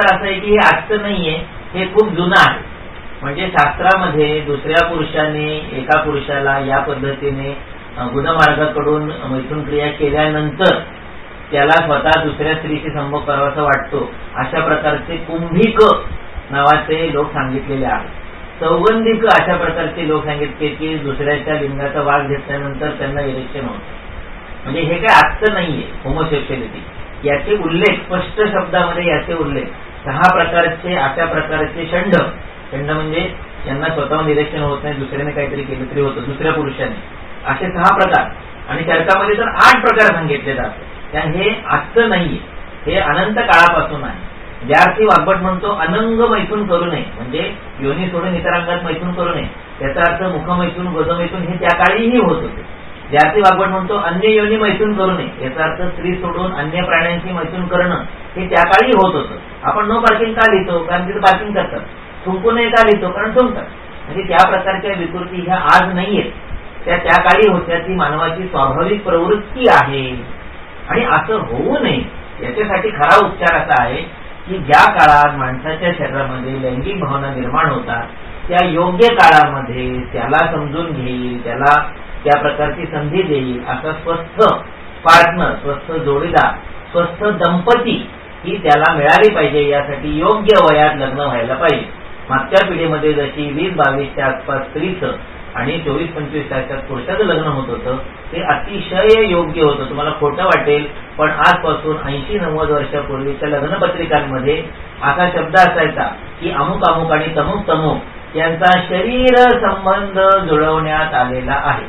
उत्तर असं आहे की हे आजचं नाहीये हे खूप जुनं आहे. म्हणजे शास्त्रामध्ये दुसऱ्या पुरुषाने एका पुरुषाला या पद्धतीने गुणमार्गाकडून मैथून क्रिया केल्यानंतर त्याला स्वतः दुसऱ्या स्त्रीशी संभोग करावासा वाटतो. अशा प्रकारचे कुंभिक नावाचे लोक सांगितलेले आहेत. सौगंधिक अशा प्रकारचे लोक सांगितले की दुसऱ्याच्या लिंगाचा वाघ घेतल्यानंतर त्यांना इरेक्शन होतं म्हणजे हे काय आजचं नाहीये होमोसेक्शुअलिटी याचे उल्लेख स्पष्ट शब्दामध्ये याचे उल्लेख. सहा प्रकारचे अशा प्रकारचे षंड षंड म्हणजे यांना स्वतःहून निरीक्षण होत नाही दुसऱ्याने काहीतरी केलं तरी होतं दुसऱ्या पुरुषाने. असे सहा प्रकार. आणि चर्चामध्ये तर आठ प्रकार सांगितले जातात त्या हे आजचं नाहीये. हे अनंत काळापासून आहे. ज्यार्थी वाग्भट म्हणतो अनंग मैथून करू नये. म्हणजे योनी सोडून इतर अंगात मैथून करू नये. त्याचा अर्थ मुखमैथून गोदमैथून हे त्या काळीही होत होते. ज्यार्थी वाग्भट म्हणतो अन्य योनी मैथून करू नये. याचा अर्थ स्त्री सोडून अन्य प्राण्यांशी मैथून करणं हे त्या काळी होत होतं. आपण नो पार्किंग का लिहितो? कारण तिथे पार्किंग करतात. थुंकू नये का लिहितो? कारण थुंकतात म्हणजे त्या प्रकारच्या विकृती ह्या आज नाहीयेत. त्या त्या काळी होत्या ती मानवाची स्वाभाविक प्रवृत्ती आहे. आणि असं होऊ नये. याच्यासाठी खरा उपचार असा आहे की ज्या काळात माणसाच्या शरीरामध्ये लैंगिक भावना निर्माण होतात त्या योग्य काळामध्ये त्याला समजून घेईल त्याला त्या प्रकारची संधी देईल असा स्वस्थ पार्टनर स्वस्थ जोडीदार स्वस्थ दंपती ही त्याला मिळाली पाहिजे यासाठी योग्य वयात लग्न व्हायला पाहिजे. मागच्या पिढीमध्ये जशी वीस बावीसच्या आसपास स्त्रीचं आणि चोवीस पंचवीस तारखेत पुरुषाचं लग्न होत होतं ते अतिशय योग्य होतं. तुम्हाला खोटं वाटेल पण आजपासून ऐंशी नव्वद वर्षापूर्वीच्या लग्नपत्रिकांमध्ये असा शब्द असायचा की अमुक अमुक आणि तमुक तमुक यांचा शरीर संबंध जुळवण्यात आलेला आहे.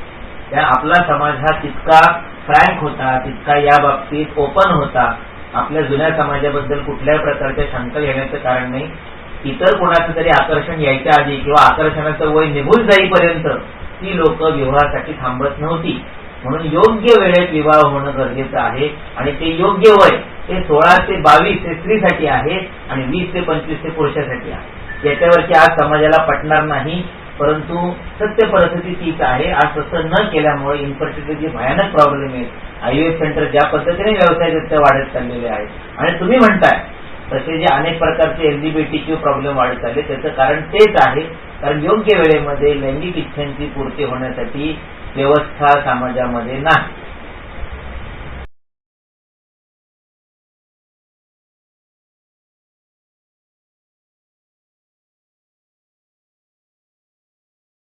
त्या आपला समाज हा तितका फ्रँक होता तितका या बाबतीत ओपन होता. आपल्या जुन्या समाजाबद्दल कुठल्याही प्रकारच्या शंका घेण्याचं कारण नाही. इतर कोणाचं तरी आकर्षण यायच्या आधी किंवा आकर्षणाचं वय निघून जाईपर्यंत ती लोक विवाहासाठी थांबत नव्हती. म्हणून योग्य वेळेत विवाह होणं गरजेचं आहे आणि ते योग्य वय ते सोळा ते बावीस ते स्त्रीसाठी आहे आणि वीस ते पंचवीस ते पुरुषासाठी आहे. याच्यावरती आज समाजाला पटणार नाही परंतु सत्य परिस्थिती तीच आहे. आज तसं न केल्यामुळे इन्फर्टिलिटी भयानक प्रॉब्लेम आहे आयुएस सेंटर ज्या पद्धतीने व्यवसाय वाढत चाललेले आहेत. आणि तुम्ही म्हणताय तसे जे अनेक प्रकारचे एलजीबीटी क्यू प्रॉब्लेम वाढत चालले त्याचं कारण तेच आहे. कारण योग्य वेळेमध्ये लैंगिक इच्छांची पूर्ती होण्यासाठी व्यवस्था समाजामध्ये नाही.